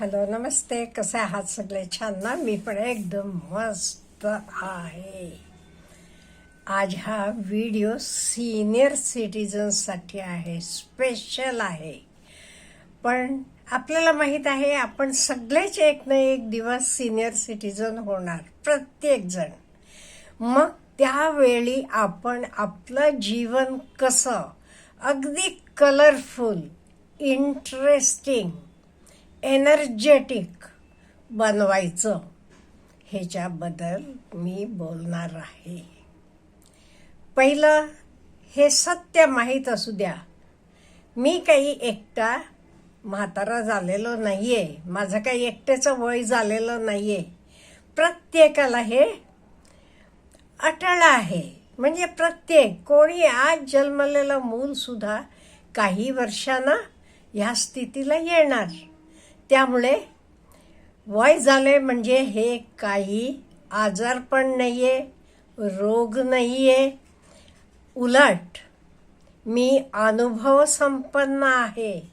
Hello नमस्ते. कसे आहात सगळे? छान ना? मी पण एकदम मस्त आहे. आज हा व्हिडिओ सिनियर सिटीजन्ससाठी आहे. स्पेशल आहे. पण आपल्याला माहीत आहे आपण सगळेच एक ना एक दिवस सिनियर सिटीजन होणार प्रत्येकजण. मग त्यावेळी आपण आपलं जीवन कसं? अगदी कलरफुल इंटरेस्टिंग एनर्जेटिक बनवायचं. ह्याच्याबद्दल मी बोलणार आहे. पहिलं हे सत्य माहीत असू द्या. मी काही एकटा म्हातारा झालेलो नाही आहे माझं काही एकट्याचं वय झालेलं नाही आहे प्रत्येकाला हे अटळ आहे. म्हणजे प्रत्येक कोणी आज जन्मलेलं मूलसुद्धा काही वर्षांना ह्या स्थितीला येणार. त्यामुळे वय झाले म्हणजे हे काही आजार पण आहे रोग नाही आहे उलट मी अनुभव संपन्न आहे.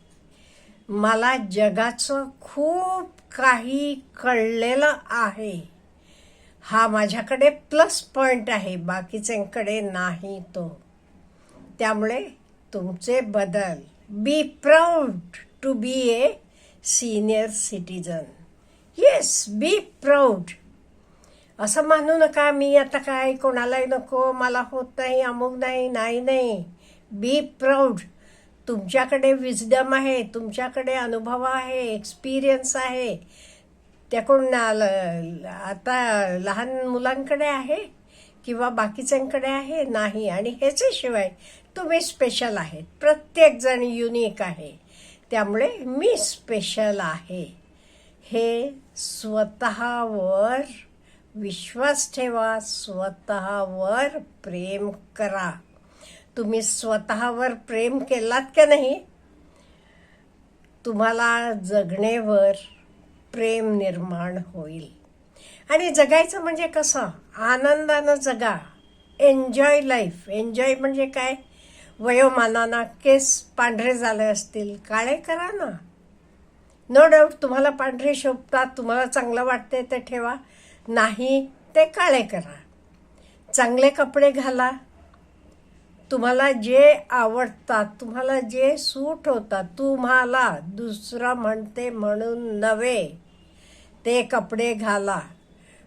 मला जगाचं खूप काही कळलेलं आहे. हा माझ्याकडे प्लस पॉईंट आहे बाकीच्यांकडे नाही तो. त्यामुळे तुमचे बदल. Be proud to be a senior citizen yes be proud असं मानू नका मी आता काय कोणालाही नको मला होत नाही अमुक नाही नाही नाही. बी प्राऊड तुमच्याकडे विजडम आहे तुमच्याकडे अनुभव आहे एक्सपिरियन्स आहे. त्या कोण आता लहान मुलांकडे आहे किंवा बाकीच्यांकडे आहे? नाही. आणि ह्याच्याशिवाय तुम्ही स्पेशल आहेत. प्रत्येकजण युनिक आहे. त्यामुळे मी स्पेशल आहे. हे स्वतःवर विश्वास ठेवा स्वतःवर प्रेम करा. तुम्ही स्वतःवर प्रेम केलात का नाही? तुम्हाला जगणेवर प्रेम निर्माण होईल. आणि जगायचं म्हणजे कसं? आनंदानं जगा. एन्जॉय लाईफ एन्जॉय म्हणजे काय? वयोमानाना केस पांढरे झाले असतील काळे करा ना. नो डाऊट तुम्हाला पांढरे शोभतात तुम्हाला चांगलं वाटते ते ठेवा. नाही ते काळे करा. चांगले कपडे घाला. तुम्हाला जे आवडतात तुम्हाला जे सूट होतात तुम्हाला दुसरं म्हणते म्हणून नव्हे. ते कपडे घाला.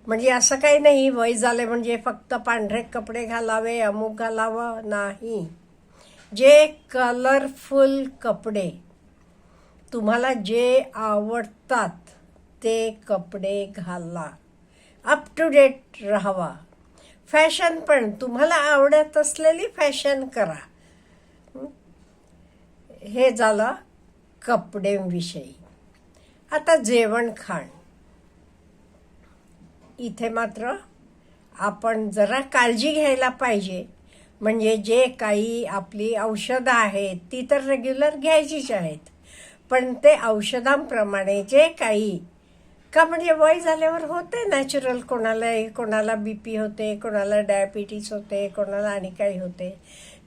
म्हणजे असं काही नाही वय झाले म्हणजे फक्त पांढरे कपडे घालावे अमुक घालावं नाही. जे कलरफुल कपडे तुम्हाला जे आवडतात ते कपडे घाला. अप टू डेट राहावा. फॅशन पण तुम्हाला आवडत असलेली फॅशन करा. हे झालं कपड्यांविषयी. आता जेवण खाण. इथे मात्र आपण जरा काळजी घ्यायला पाहिजे. म्हणजे जे काही आपली औषधं आहेत ती तर रेग्युलर घ्यायचीच आहेत. पण ते औषधांप्रमाणे जे काही का म्हणजे वय झाल्यावर होते नॅचरल कोणाला कोणाला बी पी होते कोणाला डायबिटीस होते कोणाला आणि काही होते.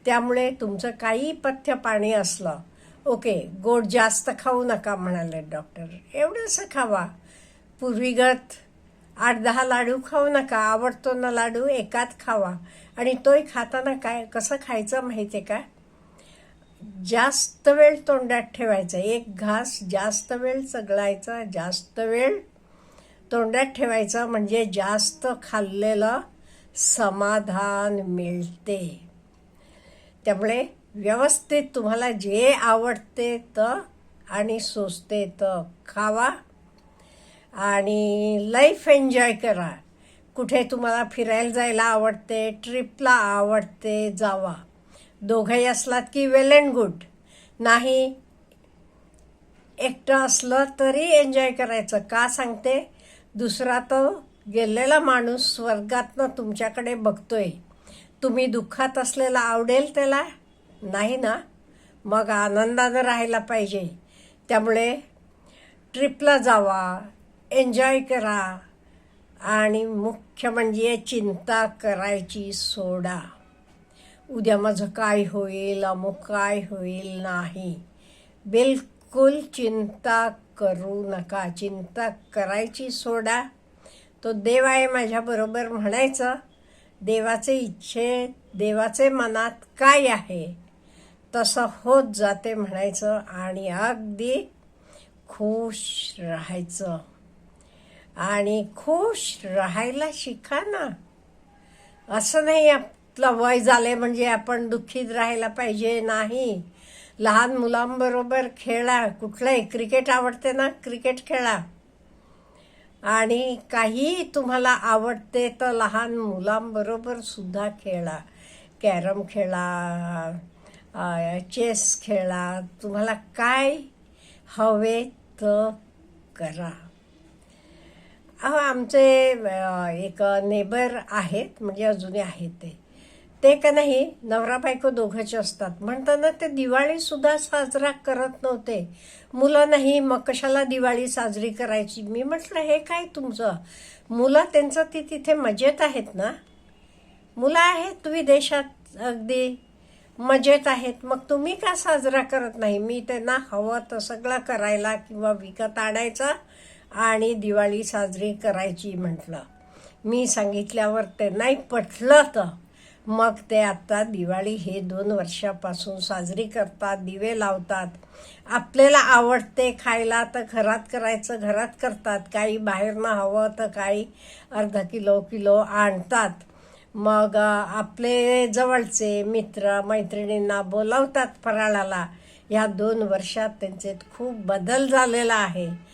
त्यामुळे तुमचं काही पथ्य पाणी असलं ओके गोड जास्त खाऊ नका म्हणाले डॉक्टर एवढंसं खावा. पूर्वीगत आठ दहा लाडू खाऊ नका आवडतो ना लाडू एकात खावा. आणि तोही खाताना काय कसं खायचं माहिती आहे का? जास्त वेळ तोंडात ठेवायचा. एक घास जास्त वेळ चगळायचा जास्त वेळ तोंडात ठेवायचं म्हणजे जास्त खाल्लेलं समाधान मिळते. त्यामुळे व्यवस्थित तुम्हाला जे आवडते तर आणि सोसते तर खावा. आणि लाईफ एन्जॉय करा. कुठे तुम्हाला फिरायला जायला आवडते ट्रिपला आवडते जावा. दोघंही असलात की वेल अँड गुड नाही एकटं असलं तरी एन्जॉय करायचं. का सांगते? दुसरा तो गेलेला माणूस स्वर्गातनं तुमच्याकडे बघतोय. तुम्ही दुःखात असलेला आवडेल त्याला? नाही ना? मग आनंदानं राहायला पाहिजे. त्यामुळे ट्रिपला जावा. एन्जॉय करा आणि मुख्य म्हणजे चिंता करायची सोडा. उद्या माझं काय होईल अमुक काय होईल नाही. बिलकुल चिंता करू नका. चिंता करायची सोडा. तो देव आहे माझ्याबरोबर म्हणायचं देवाचे इच्छे देवाचे मनात काय आहे? तसं होत जाते म्हणायचं आणि अगदी खुश राहायचं. आणि खुश राहायला शिका ना. असं नाही आपलं वय झाले म्हणजे आपण दुःखीत राहायला पाहिजे नाही. लहान मुलांबरोबर खेळा. कुठलंही क्रिकेट आवडते ना क्रिकेट खेळा. आणि काही तुम्हाला आवडते तर लहान मुलांबरोबर सुद्धा खेळा. कॅरम खेळा चेस खेळा. तुम्हाला काय हवे तर करा. अहो आमचे एक नेबर आहेत म्हणजे अजूनही आहेत ते. ते का नाही नवरा बायको दोघांचे असतात. म्हणताना ते दिवाळीसुद्धा साजरा करत नव्हते. मुलं नाही मग कशाला दिवाळी साजरी करायची? मी म्हटलं हे काय तुमचं? मुलं त्यांचं ती तिथे मजेत आहेत ना? मुलं आहेत विदेशात अगदी मजेत आहेत. मग तुम्ही का साजरा करत नाही? मी त्यांना हवं तर सगळं करायला किंवा विकत आणायचा आणि दिवाळी साजरी करायची म्हटलं. मी सांगितल्यावर ते नाही पटलं तर. मग ते आत्ता दिवाळी हे दोन वर्षापासून साजरी करतात दिवे लावतात. आपल्याला आवडते खायला तर घरात करायचं घरात करतात. काही बाहेरनं हवं तर काही अर्धा किलो किलो आणतात. मग आपले जवळचे मित्र मैत्रिणींना बोलावतात फराळाला. ह्या दोन वर्षात त्यांचे खूप बदल झालेला आहे.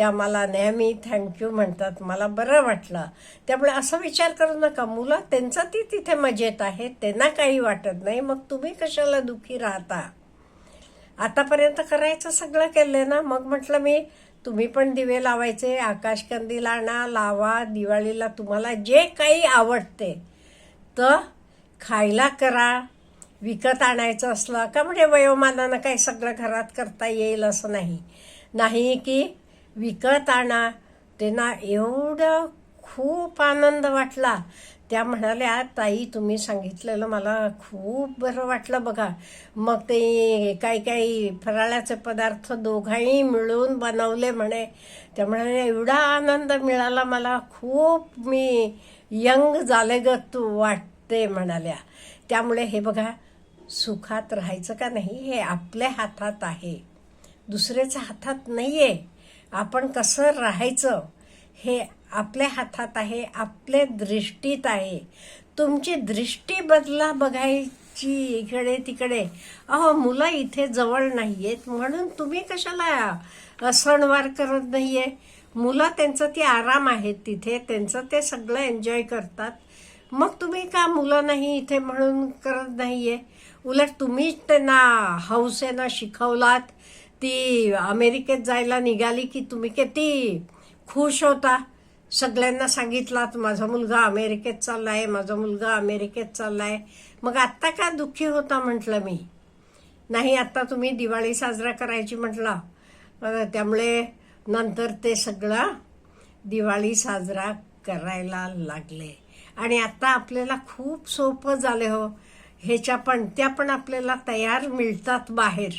त्या मला नेहमी थँक्यू म्हणतात. मला बरं वाटलं. त्यामुळे असा विचार करू नका मुलं. त्यांचं ती तिथे मजेत आहे. त्यांना काही वाटत नाही. मग तुम्ही कशाला दुःखी राहता? आतापर्यंत करायचं सगळं केलंय ना? मग म्हटलं मी तुम्ही पण दिवे लावायचे आकाशकंदील आणा लावा दिवाळीला तुम्हाला जे काही आवडते. तर खायला करा. विकत आणायचं असलं का? म्हणजे वयोमानानं काही सगळं घरात करता येईल असं नाही. नाही की विकत आणा त्यांना एवढं खूप आनंद वाटला. त्या म्हणाल्या ताई तुम्ही सांगितलेलं मला खूप बरं वाटलं बघा. मग ते काही काही फराळाचे पदार्थ दोघांही मिळून बनवले म्हणे. त्या म्हणाल्या एवढा आनंद मिळाला मला. खूप मी यंग झाले ग तू वाटते म्हणाल्या. त्यामुळे हे बघा सुखात राहायचं का नाही? हे आपल्या हातात आहे. दुसऱ्याच्या हातात नाही आहे आपण कसं राहायचं हे आपल्या हातात आहे आपल्या दृष्टीत आहे. तुमची दृष्टी बदला बघायची इकडे तिकडे. अहो मुलं इथे जवळ नाही आहेत म्हणून तुम्ही कशाला सणवार करत नाही आहे मुलं त्यांचं ती आराम आहेत तिथे त्यांचं ते सगळं एन्जॉय करतात. मग तुम्ही का मुलं नाही इथे म्हणून करत नाही आहे उलट तुम्हीच त्यांना हौसेनं शिकवलात ती अमेरिकेत जायला निघाली की तुम्ही किती खुश होता? सगळ्यांना सांगितलात माझा मुलगा अमेरिकेत चाललाय माझा मुलगा अमेरिकेत चाललाय. मग आत्ता का दुःखी होता म्हटलं मी? नाही आत्ता तुम्ही दिवाळी साजरा करायची म्हटलं. त्यामुळे नंतर ते सगळं दिवाळी साजरा करायला लागले. आणि आत्ता आपल्याला खूप सोपं झाले हो. ह्याच्या पण त्या पण आपल्याला तयार मिळतात बाहेर.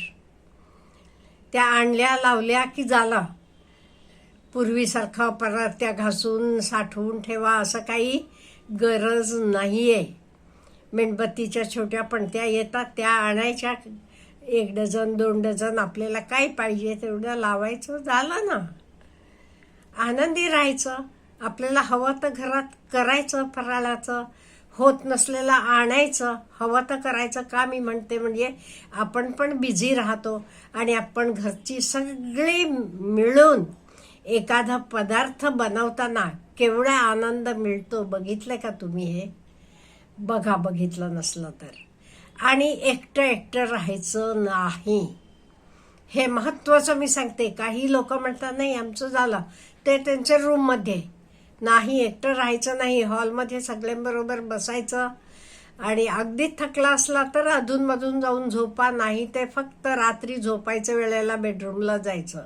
त्या आणल्या लावल्या की झालं पूर्वीसारखं परत त्या घासून साठवून ठेवा असं काही गरज नाही आहे मेणबत्तीच्या छोट्या पणत्या येतात त्या आणायच्या. एक डझन दोन डझन आपल्याला काय पाहिजे तेवढं लावायचं झालं ना. आनंदी राहायचं. आपल्याला हवं तर घरात करायचं फराळाचं. होत नसलेलं आणायचं हवं तर करायचं का मी म्हणते म्हणजे आपण पण बिझी राहतो आणि आपण घरची सगळी मिळून एखादा पदार्थ बनवताना केवढा आनंद मिळतो बघितलं का तुम्ही हे? बघा बघितलं नसलं तर. आणि एकटं एकटं राहायचं नाही. हे महत्त्वाचं मी सांगते. काही लोक म्हणतात नाही आमचं झालं. ते त्यांच्या रूममध्ये नाही एकटं राहायचं नाही. हॉलमध्ये सगळ्यांबरोबर बसायचं. आणि अगदी थकला असला तर अधूनमधून जाऊन झोपा. नाही ते फक्त रात्री झोपायच्या वेळेला बेडरूमला जायचं.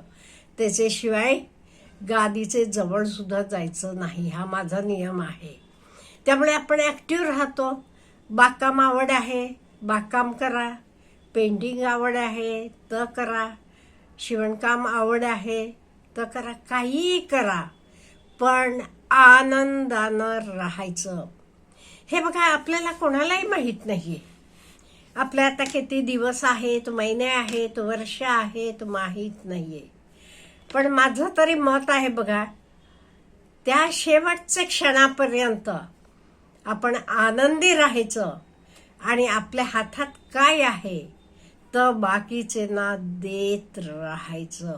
त्याच्याशिवाय गादीचे जवळसुद्धा जायचं नाही. हा माझा नियम आहे. त्यामुळे आपण ॲक्टिव्ह राहतो. बागकाम आवड आहे. बागकाम करा. पेंटिंग आवड आहे. तर करा. शिवणकाम आवड आहे. तर करा. काहीही करा. पण आनंदानं राहायचं. हे बघा आपल्याला कोणालाही माहीत नाही आहे आपल्या आता किती दिवस आहेत महिने आहेत वर्ष आहेत माहीत नाही आहे पण माझं तरी मत आहे बघा त्या शेवटच्या क्षणापर्यंत आपण आनंदी राहायचं आणि आपल्या हातात काय आहे तर बाकीचे ना देत राहायचं.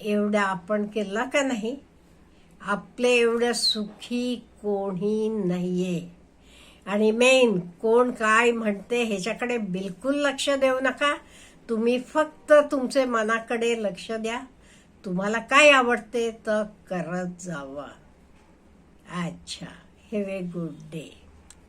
एवढं आपण केलं का नाही? आपले एवढं सुखी कोणी नाहीये. आणि मेन कोण काय म्हणते ह्याच्याकडे बिलकुल लक्ष देऊ नका. तुम्ही फक्त तुमचे मनाकडे लक्ष द्या. तुम्हाला काय आवडते तर करत जावा. अच्छा हॅव ए गुड डे